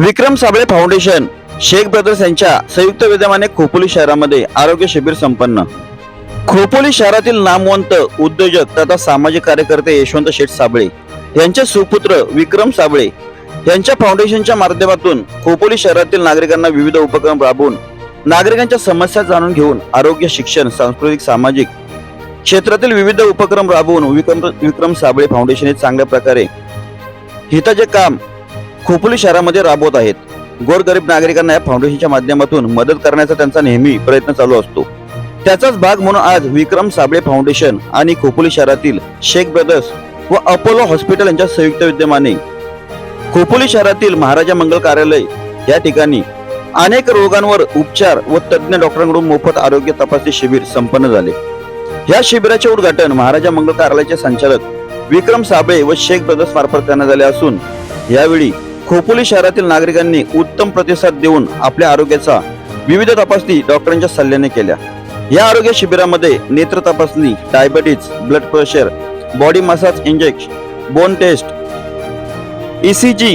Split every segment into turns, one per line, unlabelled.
विक्रम Sabale foundation Shaikh brothers यांच्या संयुक्त विद्यमाने खोपोली शहरामध्ये आरोग्य शिबिर संपन्न. खोपोली शहरातील नामवंत उद्योजक तथा सामाजिक कार्यकर्ते यशवंत शेठ साबळे यांचे सुपुत्र विक्रम साबळे यांच्या फाउंडेशनच्या माध्यमातून खोपोली शहरातील नागरिकांना विविध उपक्रम राबवून नागरिकांच्या समस्या जाणून घेऊन आरोग्य शिक्षण सांस्कृतिक सामाजिक क्षेत्रातील विविध उपक्रम राबवून विक्रम विक्रम साबळे फाउंडेशन हे चांगल्या प्रकारे हिताचे काम खोपोली शहरामध्ये राबवत आहेत. गोरगरीब नागरिकांना या फाउंडेशनच्या माध्यमातून मदत करण्याचा त्यांचा नेहमी प्रयत्न चालू असतो. त्याचाच भाग म्हणून आज विक्रम साबळे फाउंडेशन आणि खोपोली शहरातील शेख ब्रदर्स व अपोलो हॉस्पिटल यांच्या संयुक्त विद्यमाने. खोपोली शहरातील महाराजा मंगल कार्यालय या ठिकाणी अनेक रोगांवर उपचार व तज्ज्ञ डॉक्टरांकडून मोफत आरोग्य तपासणी शिबिर संपन्न झाले. या शिबिराचे उद्घाटन महाराजा मंगल कार्यालयाचे संचालक विक्रम साबळे व शेख ब्रदर्स मार्फत करण्यात आले असून यावेळी खोपोली शहरातील नागरिकांनी उत्तम प्रतिसाद देऊन आपल्या आरोग्याचा विविध तपासणी डॉक्टरांच्या सल्ल्याने केल्या. या आरोग्य शिबिरामध्ये नेत्र तपासणी diabetes blood pressure body massage injection bone test ECG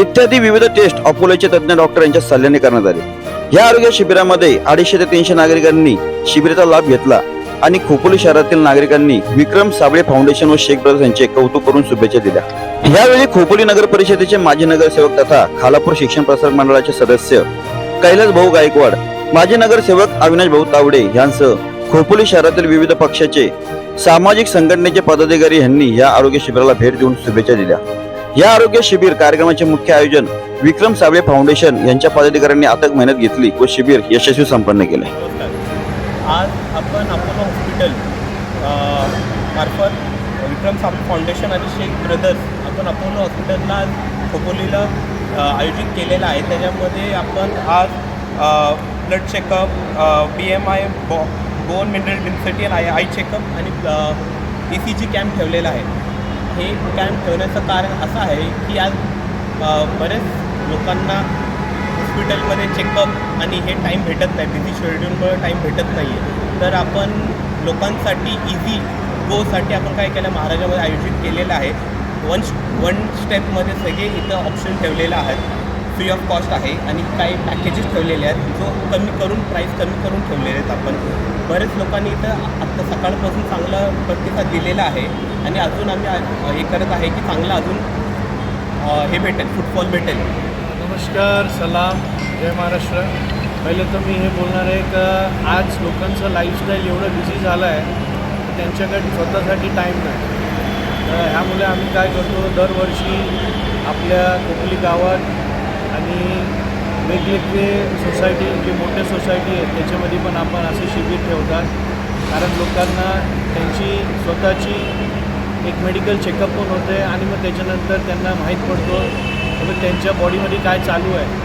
इत्यादी विविध टेस्ट अपोलोचे तज्ज्ञ डॉक्टरांच्या सल्ल्याने करण्यात आले. या आरोग्य शिबिरामध्ये अडीचशे ते तीनशे नागरिकांनी शिबिराचा लाभ घेतला. आणि खोपोली शहरातील नागरिकांनी विक्रम साबळे फाउंडेशन व शेख ब्रदर्स यांचे कौतुक करून शुभेच्छा दिल्या. यावेळी खोपोली नगर परिषदेचे माजी नगरसेवक तथा खालापूर शिक्षण प्रसारक मंडळाचे सदस्य कैलास भाऊ गायकवाड माजी नगरसेवक अविनाश भाऊ तावडे यांसह खोपोली शहरातील विविध पक्षाचे सामाजिक संघटनेचे पदाधिकारी यांनी या आरोग्य शिबिराला भेट देऊन शुभेच्छा दिल्या. या आरोग्य शिबिर कार्यक्रमाचे मुख्य आयोजन विक्रम साबळे फाउंडेशन यांच्या पदाधिकाऱ्यांनी अथक मेहनत घेतली व शिबिर यशस्वी संपन्न केले.
आज आपण अपोलो हॉस्पिटल मार्फत विक्रम साबळे फाउंडेशन आणि शेख ब्रदर्स आपण अपोलो हॉस्पिटलला खोपोलीला आयोजित केलेलं आहे. त्याच्यामध्ये आपण आज blood checkup B M I बॉ बोन मिनरल डेन्सिटी आणि आय आय चेकअप आणि ई सी जी कॅम्प ठेवलेला आहे. हे कॅम्प ठेवण्याचं कारण असं आहे की आज बरेच लोकांना हॉस्पिटलमध्ये चेकअप आणि हे टाईम भेटत नाही. बिझी शेड्यूलमुळे टाईम भेटत नाही आहे तर आपण लोकांसाठी इझी गोसाठी आपण काय केलं? महाराजामध्ये आयोजित केलेलं आहे. वन वन स्टेपमध्ये सगळे इथं ऑप्शन ठेवलेले आहेत. फ्री ऑफ कॉस्ट आहे आणि काही पॅकेजेस ठेवलेले आहेत. जो कमी करून प्राईस कमी करून ठेवलेले आहेत आपण. बरेच लोकांनी इथं आत्ता सकाळपासून चांगला प्रतिसाद दिलेला आहे. आणि अजून आम्ही हे करत आहे की चांगलं अजून हे भेटेल फुटफॉल भेटेल.
नमस्कार सलाम. जय महाराष्ट्र. पहिले तर मी हे बोलणार आहे का आज लोकांचं लाईफस्टाईल एवढं बिझी झालं आहे त्यांच्याकडे स्वतःसाठी टाईम नाही. तर ह्यामुळे आम्ही काय करतो दरवर्षी आपल्या कोकली गावात आणि वेगवेगळे सोसायटी जे मोठे सोसायटी आहेत त्याच्यामध्ये पण आपण असे शिबिर ठेवतात. कारण लोकांना त्यांची स्वतःची एक मेडिकल चेकअप पण होते आणि मग त्याच्यानंतर त्यांना माहीत पडतो की मग त्यांच्या बॉडीमध्ये काय चालू आहे.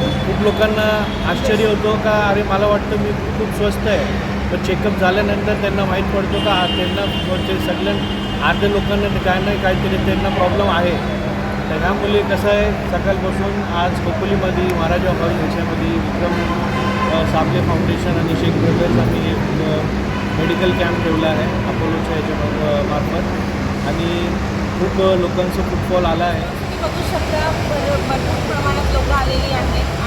खूप लोकांना आश्चर्य होतो का अरे मला वाटतं मी खूप स्वस्त आहे. पण चेकअप झाल्यानंतर त्यांना माहीत पडतो का त्यांना ते सगळ्या अर्ध्या लोकांना ते काय नाही काहीतरी त्यांना प्रॉब्लेम आहे. त्यामुळे कसं आहे सकाळपासून आज खोपोलीमध्ये महाराजा हॉल यांच्यामध्ये विक्रम साबले फाउंडेशन आणि शेख ब्रदर्स आम्ही मेडिकल कॅम्प ठेवला आहे अपोलोच्या ह्याच्या मार्फत आणि खूप लोकांचं फुटफॉल आला आहे.
बघू शकता भर- भरपूर प्रमाणात लोक आलेली आहेत.